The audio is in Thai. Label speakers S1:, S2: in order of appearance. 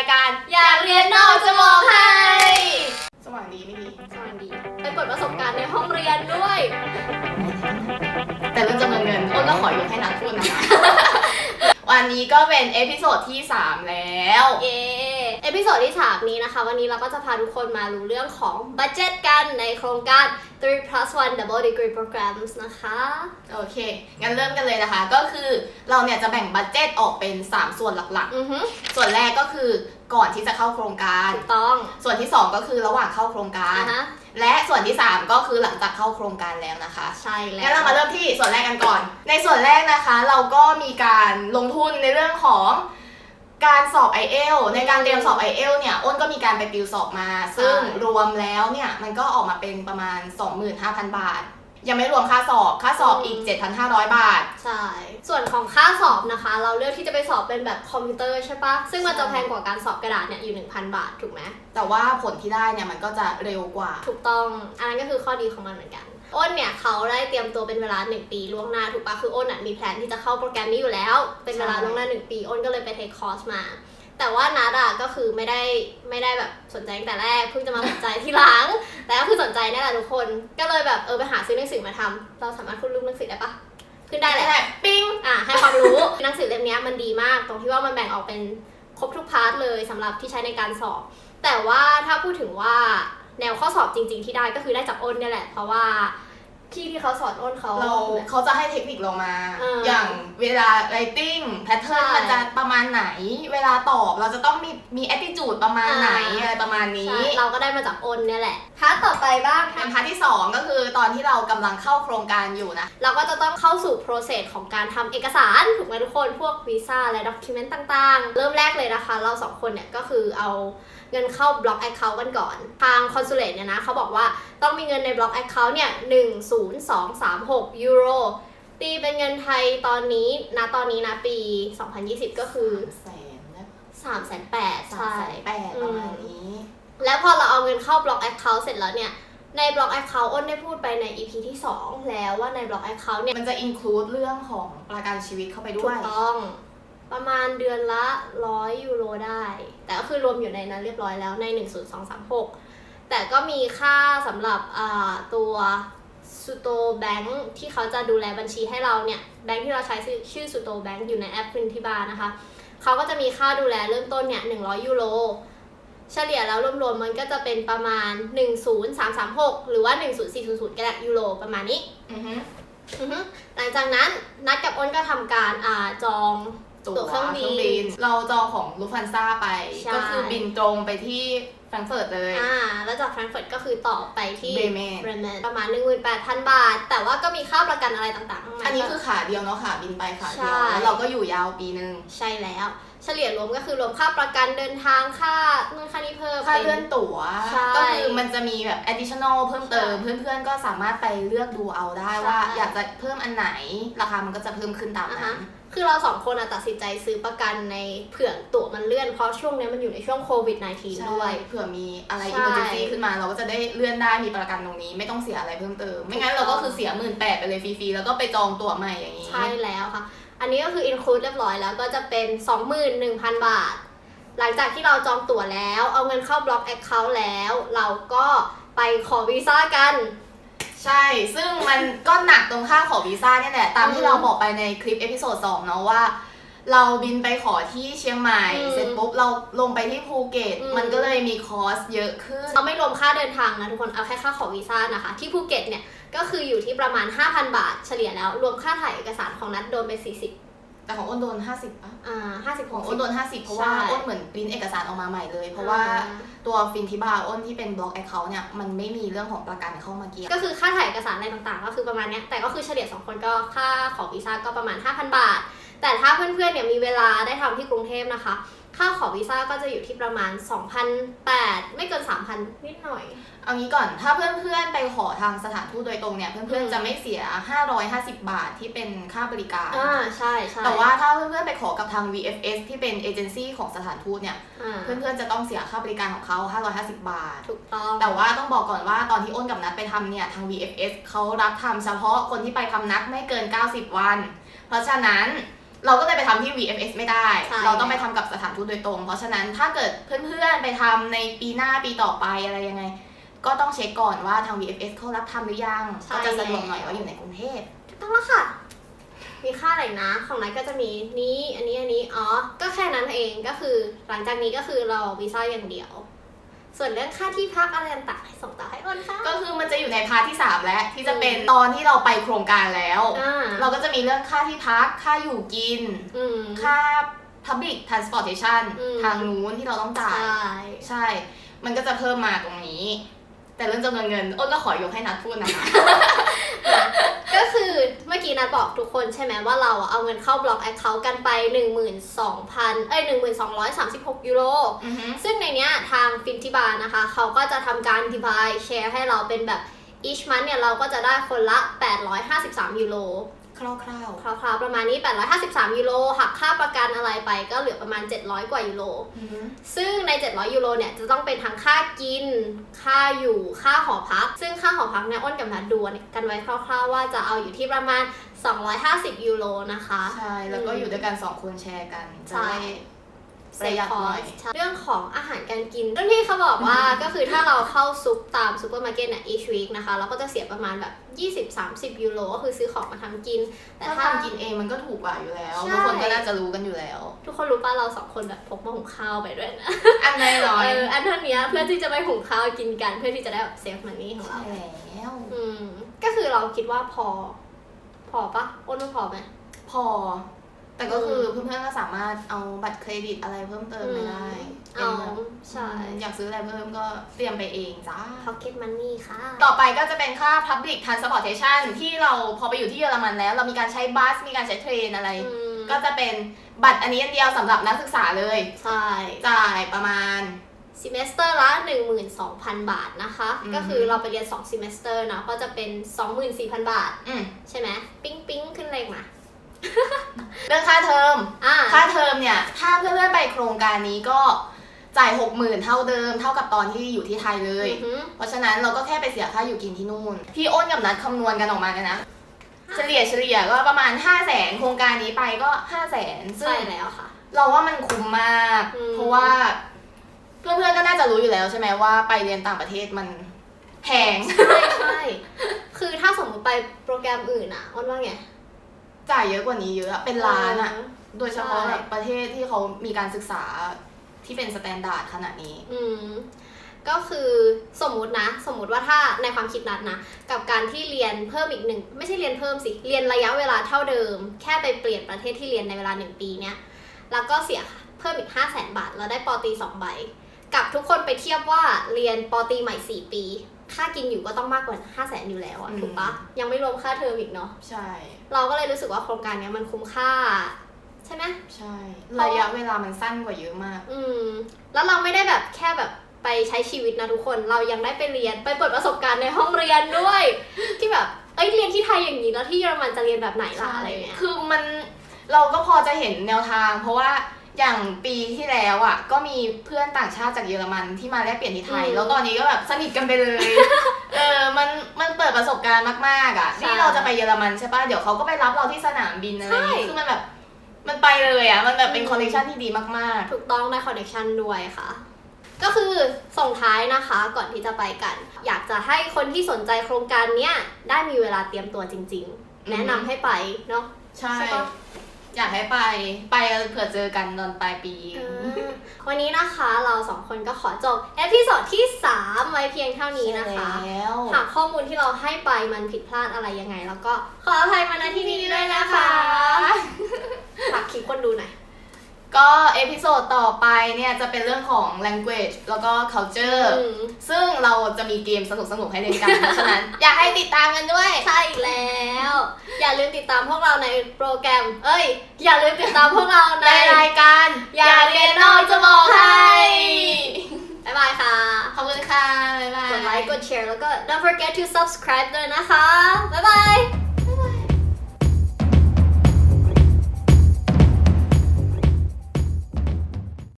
S1: ายการ
S2: อยากเรียนนอกจะมองให้
S1: สว่างดีไม่ดี
S2: สวัสดีไปเปิดประสบการณ์ในห้องเรียนด้วย
S1: แต่เรื่องจำนวนเงินอ้นก็ขอยกให้นักพูดนะคะ วันนี้ก็เป็นเอพิโซดที่ 3 แล้ว
S2: เย้เอพิโซดที่ 3 นี้นะคะ วันนี้เราก็จะพาทุกคนมารู้เรื่องของบัตเจ็ตกันในโครงการ 3 plus 1 double degree programs นะคะ
S1: โอเค งั้นเริ่มกันเลยนะคะ ก็คือเราเนี่ยจะแบ่งบัตเจตออกเป็น 3 ส่วนหลัก
S2: อือฮึ
S1: ๆ ส่วนแรกก็คือก่อนที่จะเข้าโครงการ
S2: ถูกต้อง
S1: ส่วนที่ 2 ก็คือระหว่างเข้าโครงการ
S2: อะฮะ
S1: และส่วนที่ 3 ก็คือหลังจากเข้าโครงการแล้วนะคะ
S2: ใช่แล้ว
S1: งั้นเรามาเริ่มที่ส่วนแรกกันก่อน ในส่วนแรกนะคะ เราก็มีการลงทุนในเรื่องของ การสอบ i อเอลในการเตรียมสอบ i อเอลเนี่ยอ้นก็มีการไปติวสอบมา ซึ่งรวมแล้วเนี่ยมันก็ออกมาเป็นประมาณ 25,000 บาท ยังไม่รวมค่าสอบค่าสอบอีก 7,500 บาท
S2: ใช่ ส่วนของค่าสอบนะคะ เราเลือกที่จะไปสอบเป็นแบบคอมพิวเตอร์ใช่ปะซึ่งมันจะแพงกว่าการสอบกระดาษเนี่ยอยู่ 1,000 บาทถูกไหม
S1: แต่ว่าผลที่ได้เนี่ยมันก็จะเร็วกว่า
S2: ถูกต้อง อันนั้นก็คือข้อดีของมันเหมือนกัน อ้นเนี่ยเขาได้เตรียมตัวเป็นเวลา1ปีล่วงหน้าถูกปะคืออ้นอะมีแผนที่จะเข้าโปรแกรมนี้อยู่แล้ว เป็นเวลา
S1: ใช่
S2: ล่วงหน้า1ปีอ้นก็เลยไปเทคคอร์สมา แต่ว่านัดอะก็คือไม่ได้ไม่ได้แบบสนใจตั้งแต่แรกเพิ่งจะมาสนใจทีหลัง แต่ก็คือสนใจนี่แหละทุกคนก็เลยแบบเออไปหาซื้อหนังสือมาทำเราสามารถขึ้นรูปหนังสือได้ปะขึ้นได้แหละ
S1: แต่ปิ้ง
S2: อะให้ความรู้ หนังสือเล่มเนี้ยมันดีมาก ตรงที่ว่ามันแบ่งออกเป็นครบทุกพาร์ทเลยสำหรับที่ใช้ในการสอบ แต่ว่าถ้าพูดถึงว่า แนวข้อสอบจริง ๆ ที่ได้ก็คือได้จากอ้นเนี่ยแหละ เพราะว่าพี่ที่เขาสอนอ้นเขา
S1: เราเขาจะให้เทคนิคเรามา
S2: เออ
S1: อ
S2: อย่าง
S1: เวลา writing pattern
S2: ใช่
S1: มันจะประมาณไหน เวลาตอบเราจะต้องมีมี attitude ประมาณไหน
S2: อ่า
S1: อะไรประมาณนี้
S2: ใช่เราก็ได้มาจากอ้นเนี่ยแหละพาร์ทต่อไปบ้าง
S1: เป็นพาร์ทที่ 2 ก็คือตอนที่เรากำลังเข้าโครงการอยู่นะ
S2: เราก็จะต้องเข้าสู่ process ของการทำเอกสารถูกไหมทุกคน พวกวีซ่าและ document ต่างๆ เริ่มแรกเลยนะคะ เราสองคนเนี่ยก็คือเอา เงินเข้า block account กันก่อน ทาง consulate เนี่ยนะเขาบอกว่าต้องมีเงินใน block account เนี่ย10236ยูโรตีเป็นเงินไทยตอนนี้นะตอนนี้นะปี 2020 ก็คือ
S1: แสนนะ
S2: 3 8 0 0 0
S1: สาม
S2: ใช่
S1: แสนแปดประมาณนี้
S2: แล้วพอเราเอาเงินเข้า block account เสร็จแล้วเนี่ยใน block account อ้นได้พูดไปใน EP ที่ 2 แล้วว่าใน block account เนี่ย
S1: มันจะ include เรื่องของประกันชีวิตเข้าไปด้
S2: ถู
S1: วย
S2: กต้อง ประมาณเดือนละ 100 ยูโรได้ แต่ก็คือรวมอยู่ในนั้นเรียบร้อยแล้วใน 10236 แต่ก็มีค่าสำหรับอ่าตัวสุโตแบงค์ที่เขาจะดูแลบัญชีให้เราเนี่ย แบงค์ที่เราใช้ชื่อชื่อสุโตแบงค์อยู่ในแอปฟินทิบานะคะ เขาก็จะมีค่าดูแลเริ่มต้นเนี่ย100 ยูโรเฉลี่ยแล้วรวมๆมันก็จะเป็นประมาณ 10336 หรือว่า 10400ก็ได้ยูโรประมาณนี้
S1: อือฮึ
S2: อือฮึหลังจากนั้นนัดกับอ้นก็ทำการอ่าจอง
S1: ตั๋
S2: ตั๋
S1: ว
S2: ว
S1: เค
S2: เครื่
S1: รื่อ
S2: องงบิ
S1: บิน
S2: น
S1: เราจองของลูฟันซ่าไป
S2: ใช่
S1: ก็คือบินตรงไปที่แฟรงก์เฟิร์ตเลย
S2: อ่า แล้วจากแฟรงก์เฟิร์ตก็คือต่อไปที่
S1: เบรเมน
S2: เบรเมนประมาณ 18,000 บาท แต่ว่าก็มีค่าประกันอะไรต่างๆข้างใน
S1: อันนี้คือขาเดียวเนาะขาบินไปขาเดียว
S2: ใช่
S1: แล้วเราก็อยู่ยาวปีนึง
S2: ใช่แล้ว เฉลี่ยรวมก็คือรวมค่าประกันเดินทางค่านู่นค่านี้เพิ่ม
S1: ค่า
S2: ป็
S1: เลื่อนตั๋ว
S2: ใช่
S1: ก็คือมันจะมีแบบ additional เพิ่มเติม
S2: ใช่
S1: เพื่อนๆก็สามารถไปเลือกดูเอาได้
S2: ใช่
S1: ว่าอยากจะเพิ่มอันไหน ราคามันก็จะเพิ่มขึ้นตาม
S2: อ่า
S1: นั้
S2: ฮะ
S1: น
S2: คือเราสองคนอะตัดสินใจซื้อประกันในเผื่อตั๋วมันเลื่อนเพราะช่วงนี้มันอยู่ในช่วงโควิด -19 ด้วย
S1: เผื่อมีอะไร
S2: ใช่
S1: emergency ขึ้นมาเราก็จะได้เลื่อนได้มีประกันตรงนี้ไม่ต้องเสียอะไรเพิ่มเติม ไม่งั้นเราก็คือเสียหมื่นแปดไปเลยฟรีๆแล้วก็ไปจองตั๋วใหม่อย่างนี้
S2: ใช่แล้วค่ะ อันนี้ก็คือ include เรียบร้อยแล้วก็จะเป็น 21,000 บาท หลังจากที่เราจองตั๋วแล้ว เอาเงินเข้า block account แล้ว เราก็ไปขอวีซ่ากัน
S1: ใช่ ซึ่งมันก็หนักตรงค่าขอวีซ่าเนี่ยแหละ ตาม
S2: อื
S1: ที่
S2: ม
S1: เราบอกไปในคลิปเอพิโซด2เนาะว่า เราบินไปขอที่เชียงใหม่
S2: อืม
S1: เสร็จปุ๊บเราลงไปที่ภูเก็ต
S2: อืม
S1: มันก็เลยมีคอสเยอะขึ้น
S2: เราไม่รวมค่าเดินทางนะทุกคน เอาแค่ค่าขอวีซ่านะคะ ที่ภูเก็ตเนี่ย ก็คืออยู่ที่ประมาณ 5,000 บาทเฉลี่ยแล้ว รวมค่าถ่ายเอกสารของนัดโดนไป 40
S1: แต่ของอ้นโดน 50ป่ะ
S2: อ่า50
S1: ของอ้นโดน 50 เพราะว่า
S2: ใช่
S1: อ้นเหมือนปริ้นเอกสารออกมาใหม่เลย เพราะว่า
S2: อ่
S1: ตัวฟินทิบาอ้นที่เป็นบล็อกแอคเคาท์เนี่ยมันไม่มีเรื่องของประกันเข้ามาเกี่ยว
S2: ก็คือค่าถ่ายเอกสารอะไรต่างๆ ก็คือประมาณเนี้ยแต่ก็คือเฉลี่ย2คนก็ค่าของวีซ่าก็ประมาณ 5,000 บาท แต่ถ้าเพื่อนๆเนี่ยมีเวลาได้ทำที่กรุงเทพนะคะ ค่าขอวีซ่าก็จะอยู่ที่ประมาณ2,800ไม่เกิน3,000 นิดหน่อย
S1: เอางี้ก่อนถ้าเพื่อนๆไปขอทางสถานทูตโดยตรงเนี่ย เพื่อน
S2: อืม
S1: ๆจะไม่เสีย 550 บาทที่เป็นค่าบริการ
S2: อ่าใช่ใช่
S1: แต่ว่าถ้าเพื่อนๆไปขอกับทาง VFS ที่เป็นเอเจนซี่ของสถานทูตเนี่ย
S2: อ่า
S1: เพื่อนๆจะต้องเสียค่าบริการของเขา 550 บาท
S2: ถูกต้อง
S1: แต่ว่าต้องบอกก่อนว่าตอนที่อ้นกับนัดไปทำเนี่ย ทาง VFS เขารับทำเฉพาะคนที่ไปพำนักไม่เกิน 90 วัน เพราะฉะนั้น เราก็เลยไปทำที่ VFS ไม่ได้
S2: ใช่
S1: เราต้องไปทำกับสถานทูตโดยตรง เพราะฉะนั้นถ้าเกิดเพื่อนๆไปทำในปีหน้าปีต่อไปอะไรยังไง ก็ต้องเช็คก่อนว่าทาง VFS เขารับทำหรือยัง ก็จะสะดวกหน่อยว่าอยู่ในกรุงเทพ
S2: ถูกต้องแล้วค่ะ มีค่าอะไรนะ ของนัทก็จะมีนี้อันนี้อันนี้ อ๋อ ก็แค่นั้นเองก็คือ หลังจากนี้ก็คือเราวีซ่าอย่างเดียว ส่วนเรื่องค่าที่พักอะไรต่างๆให้ส่งต่อให้อ้นค่ะ
S1: ก็คือมันจะอยู่ในพาร์ทที่ 3 แล้วที่จะเป็นตอนที่เราไปโครงการแล้ว
S2: อ่า
S1: เราก็จะมีเรื่องค่าที่พัก ค่าอยู่กิน
S2: อืม
S1: ค่า Public Transportation
S2: อืม
S1: ทางนู้นที่เราต้องจ่าย
S2: ใช่
S1: ใช่ มันก็จะเพิ่มมาตรงนี้ แต่เรื่องจำนวนเงิน อ้นก็ขอยกให้นัดพูดนะคะ
S2: ก็คือเมื่อกี้นัดบอกทุกคนใช่ไหมว่าเราอะเอาเงินเข้าบล็อกแอคเคาท์กันไป 12,000เอ้ย1236 ยูโร
S1: อือฮึ
S2: ซึ่งในเนี้ยทางฟินทิบานะคะ เขาก็จะทำการ divide share ให้เราเป็นแบบ each month เนี่ย เราก็จะได้คนละ 853 ยูโร
S1: คร่าว
S2: คร่าวๆประมาณนี้ 853 ยูโร หักค่าประกันอะไรไปก็เหลือประมาณ 700 กว่ายูโร
S1: ๆอือฮึซึ่
S2: ซึ่งใน 700 ยูโรเนี่ยจะต้องเป็นทั้งค่ากิน ค่าอยู่ ค่าหอพัก ซึ่งค่าหอพักเนี่ยอ้นกับนัดดูกันไว้คร่าวๆ ว่าจะเอาอยู่ที่ประมาณ 250 ยูโรนะคะ
S1: ใช่ แล้วก็อยู่ด้วยกันสองคนแชร์กันจะ
S2: ใช่
S1: ได้ ประหยัดหน่อย
S2: ใช่เรื่องของอาหารการกินรุ่นพี่เขาบอกว่า ก็คือถ้าเราเข้าซุปตามซูเปอร์มาร์เก็ตเนี่ย each week นะคะ เราก็จะเสียประมาณแบบ 20-30 ยูโรก็คือซื้อของมาทำกิน แต่
S1: ถ้า
S2: ถ้า
S1: ทำกินเองมันก็ถูกกว่าอยู่แล้ว
S2: ใช่
S1: ทุกคนก็น่าจะรู้กันอยู่แล้ว
S2: ทุกคนรู้ป่ะเราสองคนแบบพกหม้อหุงข้าวไปด้วยนะ
S1: อันน้อย
S2: เอออันเท่านี้เพื่อที่จะไปหุงข้าวกินกัน เพื่อที่จะได้แบบเซฟมันนี่ของ
S1: ใช่
S2: เรา
S1: แล้ว
S2: อืมก็คือเราคิดว่าพอ พอปะอ้นว่าพอไหม
S1: พอ แต่ก็คือเพื่อนๆก็สามารถเอาบัตรเครดิตอะไรเพิ่มเติมไปได้
S2: เอา
S1: เป็นแบบ
S2: ใช่
S1: อยากซื้ออะไรเพิ่มก็เตรียมไปเองจ้า
S2: pocket money ค่ะ
S1: ต่อไปก็จะเป็นค่า Public Transportation ที่เราพอไปอยู่ที่เยอรมันแล้ว เรามีการใช้บัส มีการใช้เทรนอะไร
S2: อืม
S1: ก็จะเป็นบัตรอันนี้อันเดียวสำหรับนักศึกษาเลย
S2: ใช่
S1: จ่ายประมาณ
S2: semester ละ 12,000 บาทนะคะ
S1: อืม
S2: ก็คือเราไปเรียน2 semester นะก็จะเป็น 24,000 บาท
S1: อืม
S2: ใช่ไหม ปิ๊งปิ๊งขึ้นเลขมา
S1: เรื่องค่าเทอม
S2: อ่า
S1: ค่าเทอมเนี่ย ถ้าเพื่อนๆไปโครงการนี้ก็จ่ายหกหมื่นเท่าเดิม เท่ากับตอนที่อยู่ที่ไทยเลย
S2: อือหือ
S1: เพราะฉะนั้นเราก็แค่ไปเสียค่าอยู่กินที่นู่น พี่อ้นกับนัดคำนวณกันออกมากันนะ เฉลี่ยเฉลี่ยก็ประมาณ 5 0 0แสนโครงการนี้ไปก็ 5 0 0แสนซึ่
S2: ใช่
S1: ง
S2: แล้วค่ะ
S1: เราว่ามันคุ้มมาก
S2: อืม
S1: เพราะว่า เพื่อนๆก็น่าจะรู้อยู่แล้วใช่ไหมว่าไปเรียนต่างประเทศมันแพง
S2: ใช่ใช่ คือถ้าสมมติไปโปรแกรมอื่นอะอ้นว่าไง
S1: จ่ายเยอะกว่านี้เยอะอะเป็นล้านอะ
S2: เโด
S1: ยเฉพาะ
S2: ใช่
S1: แบบประเทศที่เขามีการศึกษาที่เป็นสแตนดาร์ดขนาดนี้
S2: อืมก็คือสมมุตินะ สมมุติว่าถ้าในความคิดนัดนะ กับการที่เรียนเพิ่มอีกหนึ่งไม่ใช่เรียนเพิ่มสิเรียนระยะเวลาเท่าเดิม แค่ไปเปลี่ยนประเทศที่เรียนในเวลาหนึ่งปีเนี้ยแล้วก็เสียเพิ่มอีก5 0 0แสนบาท แล้วได้ปอตรีสองใบ กับทุกคนไปเทียบว่าเรียนปอตรีใหม่4ปี ค่ากินอยู่ก็ต้องมากกว่า5 0 0แสนอยู่แล้วอะ
S1: อืม
S2: ถูกปะยังไม่รวมค่าเทอมอีกเนาะ
S1: ใช่
S2: เราก็เลยรู้สึกว่าโครงการเนี้ยมันคุ้มค่า ใช่ไหม
S1: ใช่ ระยะเวลามันสั้นกว่าเยอะมาก
S2: อืมแล้วเราไม่ได้แบบแค่แบบไปใช้ชีวิตนะทุกคนเรายังได้ไปเรียนไปเปิดประสบการณ์ในห้องเรียนด้วย ที่แบบเอ้ยเรียนที่ไทยอย่างนี้แล้วที่เยอรมันจะเรียนแบบไหนล่ะอะไรเงี้ย
S1: คือมันเราก็พอจะเห็นแนวทาง เพราะว่า อย่างปีที่แล้วอะ ก็มีเพื่อนต่างชาติจากเยอรมันที่มาแลกเปลี่ยนที่ไทย
S2: อืม
S1: แล้วตอนนี้ก็แบบสนิทกันไปเลย เออมันมันเปิดประสบการณ์มากๆอะ
S2: ใช่
S1: ที่เราจะไปเยอรมันใช่ปะเดี๋ยวเขาก็ไปรับเราที่สนามบินอะไรอย่าง
S2: ใช่
S1: งี้คือมันแบบมันไปเลยอะมันแบบเป็น
S2: อืม
S1: คอนเนคชั่นที่ดีมาก
S2: ถูกต้องได้คอนเนคชันด้วยค่ะ ก็คือส่งท้ายนะคะก่อนที่จะไปกัน อยากจะให้คนที่สนใจโครงการเนี้ยได้มีเวลาเตรียมตัวจริง ๆ แนะนำให้ไปเนาะ
S1: ๆ ใช่
S2: ใช่ปะ
S1: อยากให้ไปไปเผื่อเจอกันตอนปลายปี
S2: วันนี้นะคะเราสองคนก็ขอจบเอพิโซดที่ 3 ไว้เพียงเท่านี้นะคะ
S1: ใช่แล้ว
S2: หากข้อมูลที่เราให้ไปมันผิดพลาดอะไรยังไง แล้วก็ขออภัยมาณที่นี้ด้วยนะคะฝากคลิปคนดูหน่อย
S1: ก็เอพิโซดต่อไปเนี่ยจะเป็นเรื่องของ language แล้วก็ culture
S2: อืม
S1: ซึ่งเราจะมีเกมสนุกๆให้เล่นกัน เพราะฉะนั้น อยากให้ติดตามกันด้วย
S2: ใช่แล้ว อย่าลืมติดตามพวกเราในโปรแกรม เอ้ย อย่าลืมติดตามพวกเราใน
S1: ในรายการ
S2: อย่าเรียนนอกจะบอกให้บ๊ายบายค่ะ
S1: ขอบคุณค่ะ บ๊ายบาย
S2: กดไลค์ กดแชร์ แล้วก็ don't forget to subscribe ด้วยนะคะ บ๊ายบาย